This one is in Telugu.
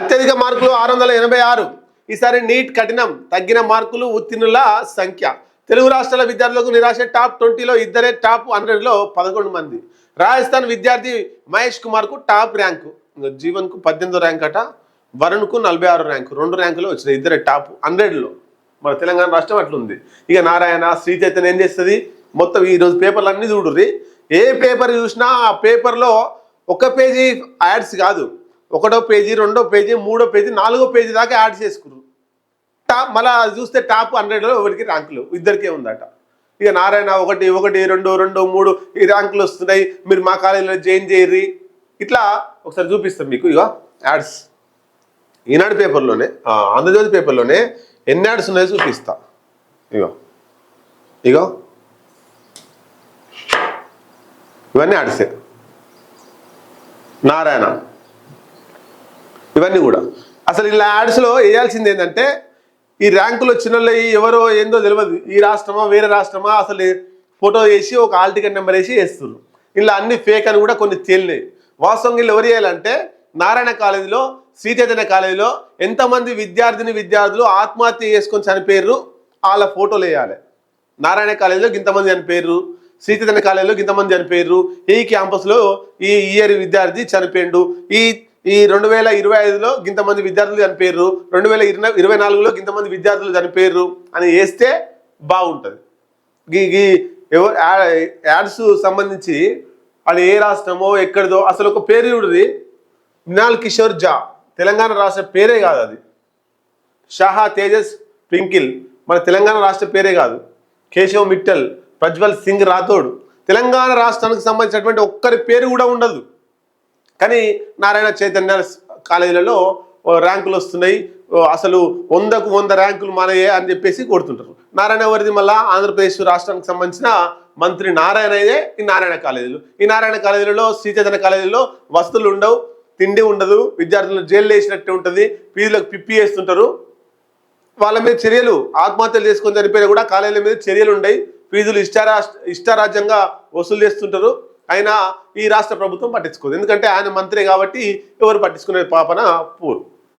అత్యధిక మార్కులు ఆరు వందల ఎనభై ఆరు. ఈసారి నీట్ కఠినం తగ్గిన మార్కులు ఉత్తీర్ణుల సంఖ్య. తెలుగు రాష్ట్రాల విద్యార్థులకు నిరాశ టాప్ ట్వంటీలో ఇద్దరే టాప్ హండ్రెడ్లో పదకొండు మంది. రాజస్థాన్ విద్యార్థి మహేష్ కుమార్కు టాప్ ర్యాంకు. జీవన్కు పద్దెనిమిదో ర్యాంక్ అట వరుణ్కు నలభై ఆరు ర్యాంకు. రెండు ర్యాంకులు వచ్చినాయి ఇద్దరే టాప్ హండ్రెడ్లో. మన తెలంగాణ రాష్ట్రం అట్లుంది. ఇక నారాయణ శ్రీ చైతన్య ఏం చేస్తుంది? మొత్తం ఈరోజు పేపర్లు అన్నీ చూడుర్రి. ఏ పేపర్ చూసినా ఆ పేపర్లో ఒక పేజీ యాడ్స్ కాదు. ఒకటో పేజీ రెండో పేజీ మూడో పేజీ నాలుగో పేజీ దాకా యాడ్ చేసుకున్నారు టాప్ మళ్ళా చూస్తే టాప్ హండ్రెడ్లో ఒకటికి ర్యాంకులు? ఇద్దరికే ఉందట. ఇక నారాయణ ఒకటి ఒకటి రెండు రెండు మూడు ఈ ర్యాంకులు వస్తున్నాయి. మీరు మా కాలేజీలో జాయిన్ చేయర్రి. ఇట్లా ఒకసారి చూపిస్తాం మీకు ఇక యాడ్స్. ఈనాడు పేపర్లోనే ఆంధ్రజ్యోతి పేపర్లోనే ఎన్ని యాడ్స్ ఉన్నాయో చూపిస్తా. ఇగో. ఇగో. ఇవన్నీ యాడ్సే. నారాయణ. ఇవన్నీ కూడా. అసలు ఇలా యాడ్స్లో వేయాల్సింది ఏంటంటే ఈ ర్యాంకులు వచ్చిన ఎవరో ఏందో తెలియదు ఈ రాష్ట్రమా వేరే రాష్ట్రమా అసలు ఫోటో వేసి ఒక ఆల్ టికెట్ నెంబర్ వేసి వేస్తున్నారు ఇలా అన్ని ఫేక్ అని కూడా కొన్ని తేలినాయి. వాస్తవంగా ఇల్లు ఎవరు చేయాలంటే నారాయణ కాలేజీలో శ్రీచైతన్య కాలేజీలో ఎంతమంది విద్యార్థిని విద్యార్థులు ఆత్మహత్య చేసుకొని చనిపోయారు వాళ్ళ ఫోటోలు వేయాలి. నారాయణ కాలేజీలో ఇంతమంది చనిపోయారు శ్రీచైతన్య కాలేజీలో ఇంతమంది చనిపోయారు ఈ క్యాంపస్లో ఈ ఇయర్ విద్యార్థి చనిపోయిండు ఈ ఈ రెండు వేల ఇరవై ఐదులో ఇంతమంది విద్యార్థులు చనిపోయారు రెండు వేల ఇరవై ఇరవై నాలుగులో ఇంతమంది విద్యార్థులు చనిపోయారు అని వేస్తే బాగుంటుంది. గీ గీ ఎవరు యాడ్స్ సంబంధించి వాళ్ళు ఏ రాష్ట్రమో ఎక్కడిదో అసలు ఒక పేరు చూడది మినాల్ కిషోర్ జా. తెలంగాణ రాష్ట్ర పేరే కాదు అది. షాహా తేజస్ ట్వింకిల్. మన తెలంగాణ రాష్ట్ర పేరే కాదు. కేశవ్ మిట్టల్ ప్రజ్వల్ సింగ్ రాథోడ్. తెలంగాణ రాష్ట్రానికి సంబంధించినటువంటి ఒక్కరి పేరు కూడా ఉండదు. కానీ నారాయణ చైతన్య కాలేజీలలో ర్యాంకులు వస్తున్నాయి. అసలు వందకు వంద ర్యాంకులు మనయే అని చెప్పేసి కొడుతుంటారు. నారాయణ వరిది మళ్ళా ఆంధ్రప్రదేశ్ రాష్ట్రానికి సంబంధించిన మంత్రి నారాయణ ఈ నారాయణ కాలేజీలు. ఈ నారాయణ కాలేజీలలో శ్రీ చైతన్య కాలేజీలో వసతులు ఉండవు తిండి ఉండదు విద్యార్థులు జైలు వేసినట్టు ఉంటుంది ఫీజులకు పిప్పి వేస్తుంటారు. వాళ్ళ మీద చర్యలు ఆత్మహత్యలు చేసుకొని చనిపోయినా కూడా కాలేజీల మీద చర్యలు ఉండవు ఫీజులు ఇష్టారా ఇష్టారాజ్యంగా వసూలు చేస్తుంటారు. అయినా ఈ రాష్ట్ర ప్రభుత్వం పట్టించుకోదు. ఎందుకంటే ఆయన మంత్రి కాబట్టి ఎవరు పట్టించుకునే పాపన పూరు.